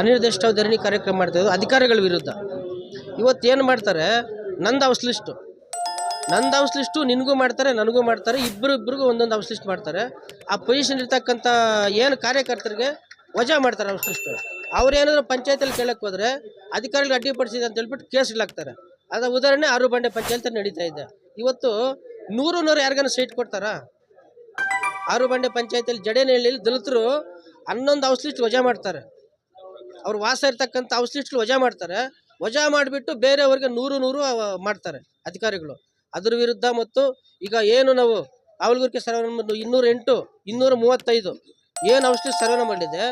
ಅನಿರ್ದಿಷ್ಟ ಧರಣಿ ಕಾರ್ಯಕ್ರಮ ಮಾಡ್ತಾ ಇರೋದು ಅಧಿಕಾರಿಗಳ ವಿರುದ್ಧ. ಇವತ್ತೇನು ಮಾಡ್ತಾರೆ? ನಂದು ಹೌಸ್ ನಂದು ನಿನಗೂ ಮಾಡ್ತಾರೆ, ನನಗೂ ಮಾಡ್ತಾರೆ ಇಬ್ಬರು ಇಬ್ಬರಿಗೂ ಒಂದೊಂದು ಹೌಸ್ ಲಿಸ್ಟ್ ಮಾಡ್ತಾರೆ. ಆ ಪೊಸಿಷನ್ ಇರ್ತಕ್ಕಂಥ ಏನು ಕಾರ್ಯಕರ್ತರಿಗೆ ವಜಾ ಮಾಡ್ತಾರೆ ಹೌಸ್ ಲಿಸ್ಟು ಅವ್ರೇನಾದ್ರು ಪಂಚಾಯತಲ್ಲಿ ಕೇಳಕ್ಕೆ ಹೋದರೆ ಅಧಿಕಾರಿಗಳು ಅಡ್ಡಿಪಡಿಸಿದೆ ಅಂತ ಹೇಳ್ಬಿಟ್ಟು ಕೇಸ್ಗಳಾಗ್ತಾರೆ ಅದರ ಉದಾಹರಣೆ ಆರು ಬಂಡೆ ಪಂಚಾಯತ್ ನಡೀತಾ ಇದೆ. ಇವತ್ತು ನೂರು ನೂರು ಯಾರಿಗಾನ ಸೀಟ್ ಕೊಡ್ತಾರಾ? ಆರು ಬಂಡೆ ಪಂಚಾಯತಿಯಲ್ಲಿ ಜಡೇನಹಳ್ಳಿ ದಲಿತರು ಹನ್ನೊಂದು ಹೌಸ್ ಲಿಸ್ಟ್ ವಜಾ ಮಾಡ್ತಾರೆ. ಅವ್ರು ವಾಸ ಇರ್ತಕ್ಕಂಥ ಔಷಧಿಗಳು ವಜಾ ಮಾಡ್ತಾರೆ. ವಜಾ ಮಾಡಿಬಿಟ್ಟು ಬೇರೆಯವ್ರಿಗೆ ನೂರು ನೂರು ಮಾಡ್ತಾರೆ ಅಧಿಕಾರಿಗಳು. ಅದ್ರ ವಿರುದ್ಧ ಮತ್ತು ಈಗ ಏನು ನಾವು ಅವಲಗುರ್ಕೆ ಸರ್ವೆ ನಂಬರ್ ಇನ್ನೂರ ಎಂಟು ಇನ್ನೂರ ಮೂವತ್ತೈದು ಏನು ಔಷಧಿ ಸರ್ವೆ ಮಾಡಿದೆ,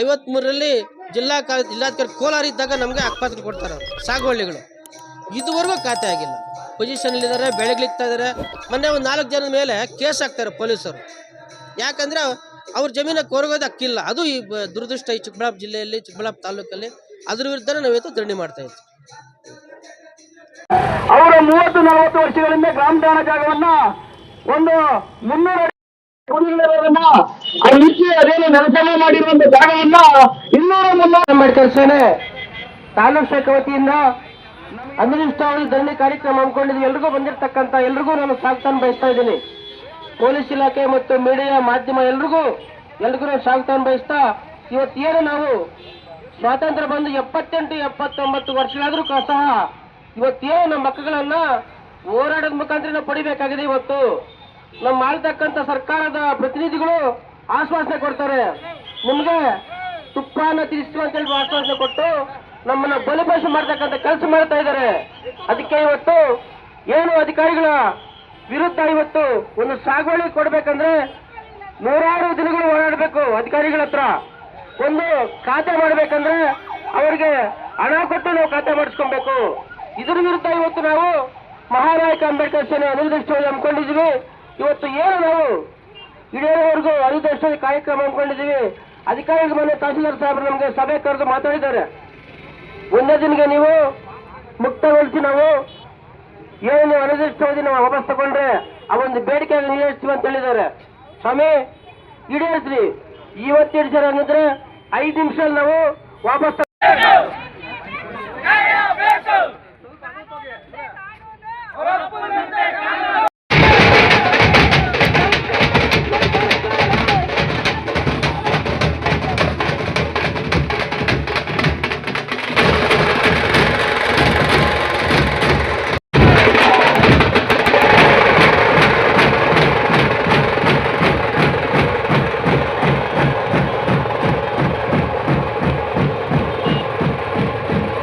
ಐವತ್ಮೂರರಲ್ಲಿ ಜಿಲ್ಲಾ ಕಾ ಜಿಲ್ಲಾಧಿಕಾರಿ ಕೋಲಾರ ಇದ್ದಾಗ ನಮಗೆ ಅಕ್ಪಾತ್ರ ಕೊಡ್ತಾರೆ ಅವರು ಸಾಗುವಳ್ಳಿಗಳು ಇದುವರೆಗೂ ಖಾತೆ ಆಗಿಲ್ಲ. ಪೊಸಿಷನಲ್ಲಿದ್ದಾರೆ ಬೆಳಗ್ಲಿಕ್ತಾ ಇದ್ದಾರೆ ಮೊನ್ನೆ ಒಂದು ನಾಲ್ಕು ಜನದ ಮೇಲೆ ಕೇಸ್ ಹಾಕ್ತಾರೆ ಪೊಲೀಸರು. ಯಾಕಂದ್ರೆ ಅವ್ರ ಜಮೀನ ಕೋರ್ಗೋದು ಅಕ್ಕಿಲ್ಲ. ಅದು ಈ ದುರದೃಷ್ಟ ಈ ಚಿಕ್ಕಬಳ್ಳಾಪುರ ಜಿಲ್ಲೆಯಲ್ಲಿ ಚಿಕ್ಕಬಳ್ಳಾಪುರ ತಾಲೂಕಲ್ಲಿ ಅದ್ರ ವಿರುದ್ಧ ನಾವು ಇವತ್ತು ಧರಣಿ ಮಾಡ್ತಾ ಇದ್ವಿ. ಅವರ ಮೂವತ್ತು ನಲವತ್ತು ವರ್ಷಗಳಿಂದ ಗ್ರಾಮ ದಾನ ಜಾಗವನ್ನ ಒಂದು ಮುನ್ನೂರ ಅದೇನು ನೆಲಸಮ ಮಾಡಿರುವಂತ ಜಾಗವನ್ನ ಇನ್ನೂರ ಮುನ್ನೂರ ಅಂಬೇಡ್ಕರ್ ಸೇನೆ ತಾಲೂಕು ಶಾಖೆ ವತಿಯಿಂದ ಅನಿರ್ದಿಷ್ಟಾವಧಿ ಧರಣಿ ಕಾರ್ಯಕ್ರಮ ಹಮ್ಮಿಕೊಂಡಿದ್ದು ಎಲ್ರಿಗೂ ಬಂದಿರತಕ್ಕಂತ ಎಲ್ರಿಗೂ ನಾನು ಸ್ವಾಗತ ಬಯಸ್ತಾ ಇದ್ದೀನಿ. ಪೊಲೀಸ್ ಇಲಾಖೆ ಮತ್ತು ಮೀಡಿಯಾ ಮಾಧ್ಯಮ ಎಲ್ರಿಗೂ ಎಲ್ರಿಗೂ ನಾನು ಸ್ವಾಗತ ಬಯಸ್ತಾ, ಇವತ್ತೇನು ನಾವು ಸ್ವಾತಂತ್ರ್ಯ ಬಂದು ಎಪ್ಪತ್ತೆಂಟು, ಎಪ್ಪತ್ತೊಂಬತ್ತು ವರ್ಷಗಳಾದ್ರೂ ಸಹ ಇವತ್ತೇನು ನಮ್ಮ ಮಕ್ಕಳನ್ನ ಹೋರಾಟದ ಮುಖಾಂತರ ನಾವು ಪಡಿಬೇಕಾಗಿದೆ ಇವತ್ತು. ನಮ್ಮ ಆಳ್ತಕ್ಕಂಥ ಸರ್ಕಾರದ ಪ್ರತಿನಿಧಿಗಳು ಆಶ್ವಾಸನೆ ಕೊಡ್ತಾರೆ. ನಿಮ್ಗೆ ತುಪ್ಪನ ತಿರ್ಸ್ತು ಅಂತ ಹೇಳಿ ಆಶ್ವಾಸನೆ ಕೊಟ್ಟು ನಮ್ಮನ್ನ ಬಲಿಪಶು ಮಾಡ್ತಕ್ಕಂಥ ಕೆಲಸ ಮಾಡ್ತಾ ಇದ್ದಾರೆ. ಅದಕ್ಕೆ ಇವತ್ತು ಏನು ಅಧಿಕಾರಿಗಳ ವಿರುದ್ಧ ಇವತ್ತು ಒಂದು ಸಾಗುವಳಿ ಕೊಡ್ಬೇಕಂದ್ರೆ ನೂರಾರು ದಿನಗಳು ಓಡಾಡಬೇಕು ಅಧಿಕಾರಿಗಳ ಹತ್ರ. ಒಂದು ಖಾತೆ ಮಾಡಬೇಕಂದ್ರೆ ಅವರಿಗೆ ಹಣ ಕೊಟ್ಟು ನಾವು ಖಾತೆ ಮಾಡಿಸ್ಕೊಬೇಕು. ಇದ್ರ ವಿರುದ್ಧ ಇವತ್ತು ನಾವು ಮಹಾನಾಯಕ ಅಂಬೇಡ್ಕರ್ ಸೇನೆ ಅನಿರ್ದಿಷ್ಟವಾಗಿ ಹಮ್ಮಿಕೊಂಡಿದ್ದೀವಿ. ಇವತ್ತು ಏನು ನಾವು ಇಡೀವರೆಗೂ ಅನಿರ್ದಿಷ್ಟವಾಗಿ ಕಾರ್ಯಕ್ರಮ ಹಮ್ಮಿಕೊಂಡಿದ್ದೀವಿ. ಅಧಿಕಾರಿಗಳ ಮನೆ ತಹಸೀಲ್ದಾರ್ ಸಾಹೇಬ್ರು ನಮಗೆ ಸಭೆ ಕರೆದು ಮಾತಾಡಿದ್ದಾರೆ. ಒಂದೇ ದಿನಗೆ ನೀವು ಮುಕ್ತಗೊಳಿಸಿ ನಾವು ಏನು ಅನಿರ್ದಿಷ್ಟವಾಗಿ ನಾವು ವಾಪಸ್ ತಗೊಂಡ್ರೆ ಆ ಒಂದು ಬೇಡಿಕೆಯನ್ನು ಈಡೇರಿಸ್ತೀವಿ ಅಂತ ಹೇಳಿದ್ದಾರೆ. ಸ್ವಾಮಿ, ಈಡೇರಿಸ್ರಿ. ಜನ ಹಂಗಂದ್ರೆ ಐದು ನಿಮಿಷ ನಾವು ವಾಪಸ್